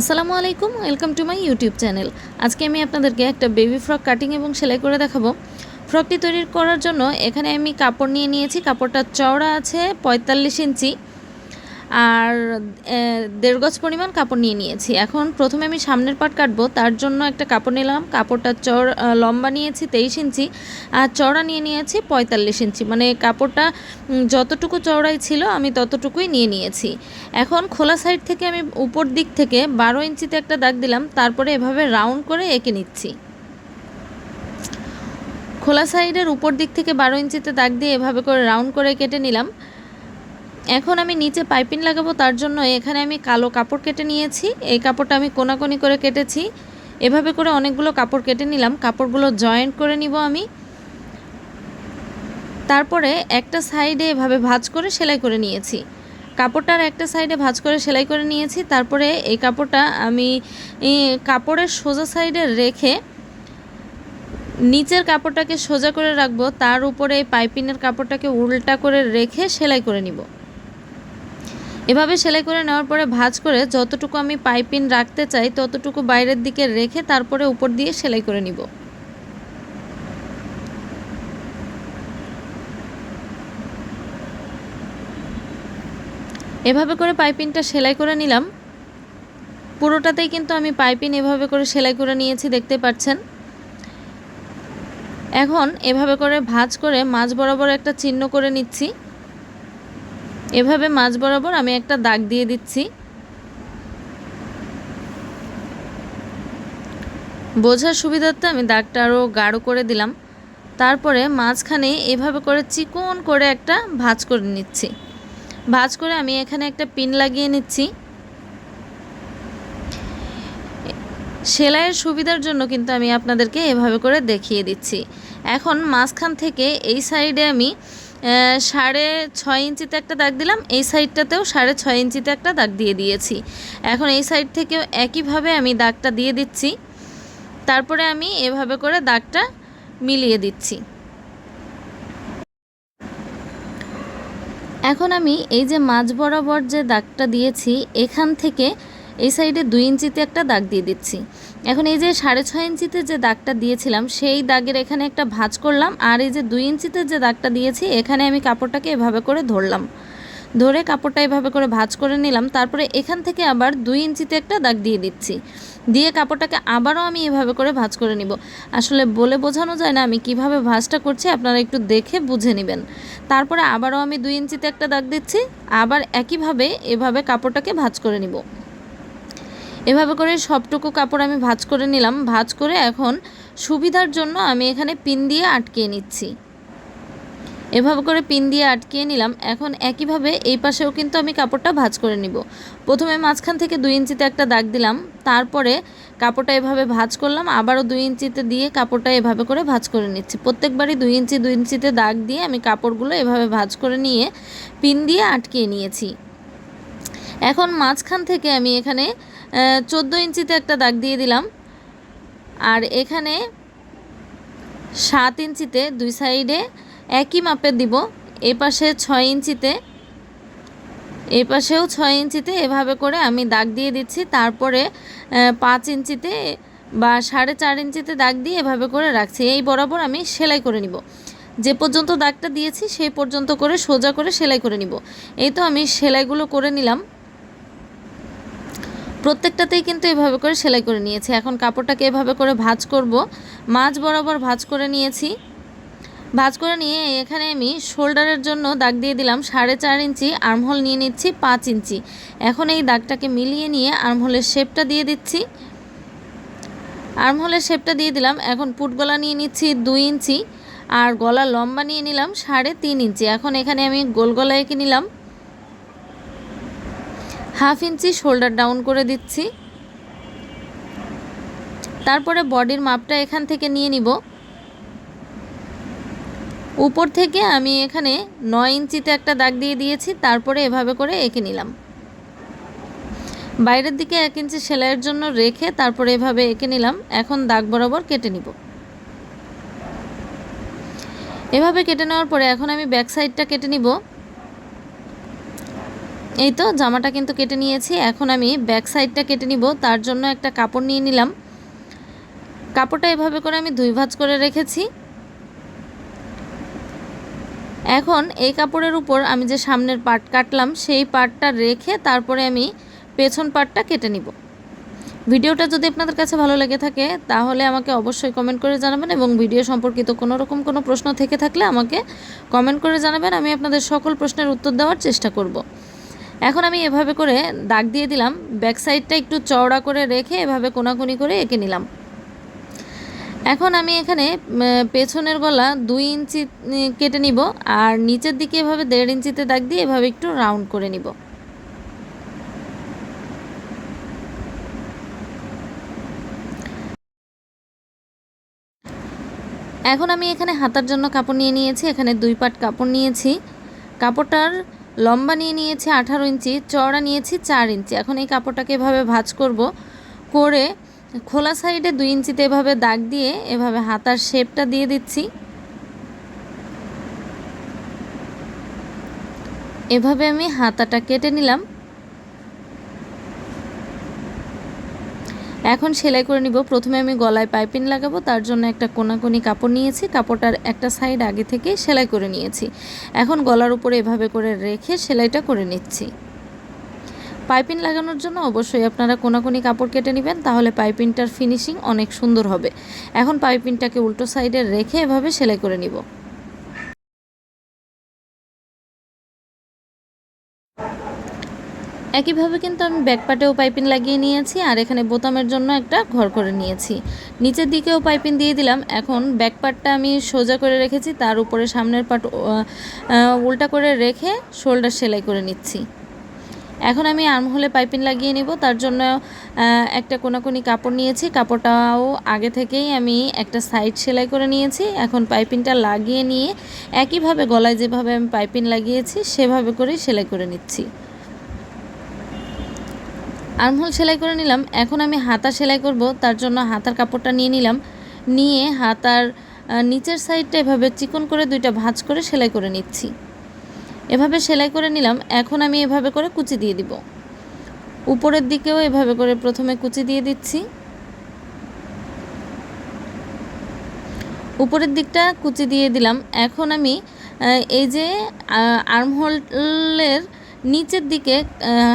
আসসালামু আলাইকুম, welcome to my YouTube channel. আজকে আমি আপনাদেরকে একটা বেবি ফ্রক কাটিং এবং সেলাই করে দেখাবো। ফ্রকটি তৈরি করার জন্য এখানে আমি কাপড় নিয়ে নিয়েছি। কাপড়টা চওড়া আছে, পঁয়তাল্লিশ ইঞ্চি। আর দেড় গজ পরিমাণ কাপড় নিয়ে নিয়েছি। এখন প্রথমে আমি সামনের পাট কাটবো, তার জন্য একটা কাপড় নিলাম। কাপড়টা চড় লম্বা নিয়েছি তেইশ ইঞ্চি, আর চওড়া নিয়ে নিয়েছি পঁয়তাল্লিশ ইঞ্চি। মানে কাপড়টা যতটুকু চওড়াই ছিল আমি ততটুকুই নিয়ে নিয়েছি। এখন খোলা সাইড থেকে আমি উপর দিক থেকে বারো ইঞ্চিতে একটা দাগ দিলাম, তারপরে এভাবে রাউন্ড করে এঁকে নিচ্ছি। খোলা সাইডের উপর দিক থেকে বারো ইঞ্চিতে দাগ দিয়ে এভাবে করে রাউন্ড করে কেটে নিলাম। এখন আমি নিচে পাইপিং লাগাবো, তার জন্য এখানে আমি কালো কাপড় কেটে নিয়েছি। এই কাপড়টা আমি কোনাকোনি করে কেটেছি। এভাবে করে অনেকগুলো কাপড় কেটে নিলাম। কাপড়গুলো জয়েন্ট করে নিব আমি। তারপরে একটা সাইডে এভাবে ভাজ করে সেলাই করে নিয়েছি। কাপড়টার একটা সাইডে ভাজ করে সেলাই করে নিয়েছি। তারপরে এই কাপড়টা আমি কাপড়ের সোজা সাইডে রেখে নিচের কাপড়টাকে সোজা করে রাখব। তার উপরে পাইপিনের কাপড়টাকে উল্টা করে রেখে সেলাই করে নিব। এভাবে সেলাই করে নেওয়ার পরে ভাঁজ করে যতটুকু আমি পাইপিন রাখতে চাই, ততটুকু বাইরের দিকে রেখে তারপরে উপর দিয়ে সেলাই করে নিব। এভাবে করে পাইপিনটা সেলাই করে নিলাম। পুরোটাতেই কিন্তু আমি পাইপিন এভাবে করে সেলাই করে নিয়েছি, দেখতে পাচ্ছেন। এখন এভাবে করে ভাঁজ করে মাঝ বরাবর একটা চিহ্ন করে নিচ্ছি। এভাবে মাঝ বরাবর আমি একটা দাগ দিয়ে দিচ্ছি। বোঝার সুবিধার্থে আমি দাগটা আরও গাঢ় করে দিলাম। তারপরে মাঝখানে এভাবে করে চিকন করে একটা ভাঁজ করে নিচ্ছি। ভাঁজ করে আমি এখানে একটা পিন লাগিয়ে নিচ্ছি। সেলাইয়ের সুবিধার জন্য কিন্তু আমি আপনাদেরকে এভাবে করে দেখিয়ে দিচ্ছি। এখন মাঝখান থেকে এই সাইডে আমি সাড়ে ছয় ইঞ্চিতে একটা দাগ দিলাম। এই সাইডটাতেও সাড়ে ছয় ইঞ্চিতে একটা দাগ দিয়ে দিয়েছি। এখন এই সাইড থেকেও একইভাবে আমি দাগটা দিয়ে দিচ্ছি। তারপরে আমি এভাবে করে দাগটা মিলিয়ে দিচ্ছি। এখন আমি এই যে মাঝ বরাবর যে দাগটা দিয়েছি, এখান থেকে এই সাইডে দুই ইঞ্চিতে একটা দাগ দিয়ে দিচ্ছি। এখন এই যে সাড়ে ছয় ইঞ্চিতে যে দাগটা দিয়েছিলাম, সেই দাগের এখানে একটা ভাঁজ করলাম আর এই যে দুই ইঞ্চিতে যে দাগটা দিয়েছি, এখানে আমি কাপড়টাকে এভাবে করে ধরলাম। ধরে কাপড়টা এভাবে করে ভাঁজ করে নিলাম, তারপরে এখান থেকে আবার দুই ইঞ্চিতে একটা দাগ দিয়ে দিচ্ছি। দিয়ে কাপড়টাকে আবারও আমি এভাবে করে ভাঁজ করে নিব। আসলে বলে বোঝানো যায় না আমি কীভাবে ভাঁজটা করছি, আপনারা একটু দেখে বুঝে নেবেন। তারপরে আবারও আমি দুই ইঞ্চিতে একটা দাগ দিচ্ছি, আবার একইভাবে এভাবে কাপড়টাকে ভাঁজ করে নিব। এভাবে করে সবটুকু কাপড় আমি ভাঁজ করে নিলাম। ভাঁজ করে এখন সুবিধার জন্য আমি এখানে পিন দিয়ে আটকিয়ে নিচ্ছি। এভাবে করে পিন দিয়ে আটকিয়ে নিলাম। এখন একইভাবে এই পাশেও কিন্তু আমি কাপড়টা ভাঁজ করে নিব। প্রথমে মাঝখান থেকে দুই ইঞ্চিতে একটা দাগ দিলাম। তারপরে কাপড়টা এভাবে ভাঁজ করলাম। আবারও দুই ইঞ্চিতে দিয়ে কাপড়টা এভাবে করে ভাঁজ করে নিচ্ছি। প্রত্যেকবারই দুই ইঞ্চি, দুই ইঞ্চিতে দাগ দিয়ে আমি কাপড়গুলো এভাবে ভাঁজ করে নিয়ে পিন দিয়ে আটকিয়ে নিয়েছি। এখন মাঝখান থেকে আমি এখানে চোদ্দ ইঞ্চিতে একটা দাগ দিয়ে দিলাম। আর এখানে সাত ইঞ্চিতে দুই সাইডে একই মাপের দিব। এ পাশে ছয় ইঞ্চিতে এই পাশেও ছয় ইঞ্চিতে এভাবে করে আমি দাগ দিয়ে দিচ্ছি। তারপরে পাঁচ ইঞ্চিতে বা সাড়ে চার ইঞ্চিতে দাগ দিয়ে এভাবে করে রাখছি। এই বরাবর আমি সেলাই করে নিব। যে পর্যন্ত দাগটা দিয়েছি, সেই পর্যন্ত করে সোজা করে সেলাই করে নিব। এই তো আমি সেলাইগুলো করে নিলাম। প্রত্যেকটাতেই কিন্তু এভাবে করে সেলাই করে নিয়েছি। এখন কাপড়টাকে এভাবে করে ভাজ করব। মাঝ বরাবর ভাজ করে নিয়েছি। ভাজ করে নিয়ে এখানে আমি শোল্ডারের জন্য দাগ দিয়ে দিলাম সাড়ে চার ইঞ্চি, আর্মহোল নিয়ে নিচ্ছি পাঁচ ইঞ্চি। এখন এই দাগটাকে মিলিয়ে নিয়ে আর্মহোলের শেপটা দিয়ে দিচ্ছি। আর্মহোলের শেপটা দিয়ে দিলাম। এখন পুট গলা নিয়ে নিচ্ছি দুই ইঞ্চি। আর গলা লম্বা নিয়ে নিলাম সাড়ে তিন ইঞ্চি। এখন এখানে আমি গোল গলা এঁকে নিলাম। হাফ ইঞ্চি শোল্ডার ডাউন করে দিচ্ছি। তারপরে বডির মাপটা এখান থেকে নিয়ে নিব। উপর থেকে আমি এখানে নয় ইঞ্চিতে একটা দাগ দিয়ে দিয়েছি, তারপরে এভাবে করে এঁকে নিলাম। বাইরের দিকে এক ইঞ্চি সেলাইয়ের জন্য রেখে তারপরে এভাবে এঁকে নিলাম। এখন দাগ বরাবর কেটে নিব। এভাবে কেটে নেওয়ার পরে এখন আমি ব্যাক সাইডটা কেটে নিব। এই তো, জামাটা কিন্তু কেটে নিয়েছি। এখন আমি ব্যাক সাইডটা কেটে নিব। তার জন্য একটা কাপড় নিয়ে নিলাম। কাপড়টা এভাবে করে আমি দুই ভাঁজ করে রেখেছি। এখন এই কাপড়ের উপর আমি যে সামনের পার্ট কাটলাম, সেই পার্টটা রেখে তারপরে আমি পেছন পার্টটা কেটে নিব। ভিডিওটা যদি আপনাদের কাছে ভালো লেগে থাকে, তাহলে আমাকে অবশ্যই কমেন্ট করে জানাবেন এবং ভিডিও সম্পর্কিত কোনো রকম কোনো প্রশ্ন থেকে থাকলে আমাকে কমেন্ট করে জানাবেন। আমি আপনাদের সকল প্রশ্নের উত্তর দেওয়ার চেষ্টা করব। এখন আমি এভাবে করে দাগ দিয়ে দিলাম ব্যাক সাইডটা একটু চওড়া করে রেখে এভাবে কোনাকুনি করে এঁকে নিলাম। এখন আমি এখানে পেছনের গলা দুই ইঞ্চি কেটে নিব আর নিচের দিকে এভাবে দেড় ইঞ্চিতে দাগ দিয়ে এভাবে একটু রাউন্ড করে নিব। এখন আমি এখানে হাতার জন্য কাপড় নিয়ে নিয়েছি, এখানে দুই পাট কাপড় নিয়েছি। কাপড়টার লম্বা নিয়ে নিয়েছি আঠারো ইঞ্চি, চওড়া নিয়েছি চার ইঞ্চি। এখন এই কাপড়টাকে এভাবে ভাজ করব করে খোলা সাইডে দুই ইঞ্চিতে এভাবে দাগ দিয়ে এভাবে হাতার শেপটা দিয়ে দিচ্ছি। এভাবে আমি হাতাটা কেটে নিলাম। এখন সেলাই করে নিব। প্রথমে আমি গলায় পাইপিং লাগাবো, তার জন্য একটা কোনাকুনি কাপড় নিয়েছি। কাপড়টার একটা সাইড আগে থেকে সেলাই করে নিয়েছি। এখন গলার উপরে এভাবে করে রেখে সেলাইটা করে নিচ্ছি। পাইপিং লাগানোর জন্য অবশ্যই আপনারা কোনাকুনি কাপড় কেটে নেবেন, তাহলে পাইপিংটার ফিনিশিং অনেক সুন্দর হবে। এখন পাইপিংটাকে উল্টো সাইডে রেখে এভাবে সেলাই করে নিব। একইভাবে কিন্তু আমি ব্যাকপাটেও পাইপিং লাগিয়ে নিয়েছি আর এখানে বোতামের জন্য একটা ঘর করে নিয়েছি। নিচের দিকেও পাইপিং দিয়ে দিলাম। এখন ব্যাকপার্টটা আমি সোজা করে রেখেছি। তার উপরে সামনের পাট উল্টা করে রেখে শোল্ডার সেলাই করে নিচ্ছি। এখন আমি আর্মহোলে পাইপিং লাগিয়ে নিব। তার জন্য একটা কোনাকুনি কাপড় নিয়েছি। কাপড়টাও আগে থেকেই আমি একটা সাইড সেলাই করে নিয়েছি। এখন পাইপিংটা লাগিয়ে নিয়ে একইভাবে গলায় যেভাবে আমি পাইপিং লাগিয়েছি, সেভাবে করেই সেলাই করে নিচ্ছি। আর্মহোল সেলাই করে নিলাম। এখন আমি হাতা সেলাই করব, তার জন্য হাতার কাপড়টা নিয়ে নিলাম। নিয়ে হাতার নিচের সাইডটা এভাবে চিকন করে দুইটা ভাঁজ করে সেলাই করে নিচ্ছি। এভাবে সেলাই করে নিলাম। এখন আমি এভাবে করে কুচি দিয়ে দিব। উপরের দিকেও এভাবে করে প্রথমে কুচি দিয়ে দিচ্ছি। উপরের দিকটা কুচি দিয়ে দিলাম। এখন আমি এই যে আর্মহোলের নিচের দিকে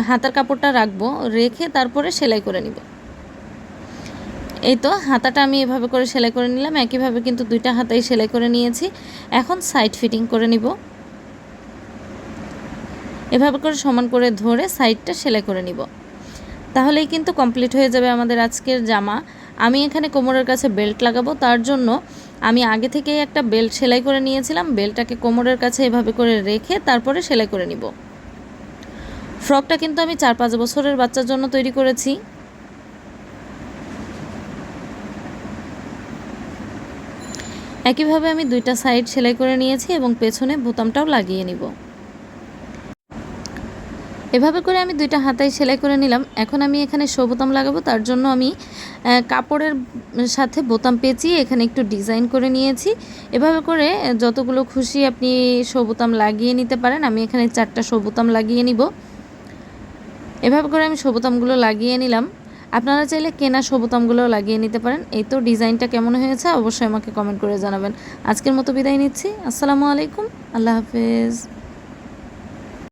হাতার কাপড়টা রাখব, রেখে তারপরে সেলাই করে নিব। এই তো হাতাটা আমি এভাবে করে সেলাই করে নিলাম। একইভাবে কিন্তু দুইটা হাতাই সেলাই করে নিয়েছি। এখন সাইড ফিটিং করে নিব। এভাবে করে সমান করে ধরে সাইডটা সেলাই করে নিব। তাহলেই কিন্তু কমপ্লিট হয়ে যাবে আমাদের আজকের জামা। আমি এখানে কোমরের কাছে বেল্ট লাগাবো। তার জন্য আমি আগে থেকেই একটা বেল্ট সেলাই করে নিয়েছিলাম। বেল্টটাকে কোমরের কাছে এভাবে করে রেখে তারপরে সেলাই করে নিব। ফ্রকটা কিন্তু আমি চার পাঁচ বছরের বাচ্চার জন্য তৈরি করেছি। একইভাবে আমি দুইটা সাইড সেলাই করে নিয়েছি এবং পেছনে বোতামটাও লাগিয়ে নিব। এভাবে করে আমি দুইটা হাতায় সেলাই করে নিলাম। এখন আমি এখানে বোতাম লাগাবো, তার জন্য আমি কাপড়ের সাথে বোতাম পেঁচিয়ে এখানে একটু ডিজাইন করে নিয়েছি। এভাবে করে যতগুলো খুশি আপনি বোতাম লাগিয়ে নিতে পারেন, আমি এখানে চারটা বোতাম লাগিয়ে নিব। এভাবে করে আমি সবুতামগুলো লাগিয়ে নিলাম। আপনারা চাইলে কেনা সবুতামগুলো লাগিয়ে নিতে পারেন। এই তো ডিজাইনটা কেমন হয়েছে অবশ্যই আমাকে কমেন্ট করে জানাবেন। আজকের মতো বিদায় নিচ্ছি। আসসালামু আলাইকুম। আল্লাহ হাফেজ।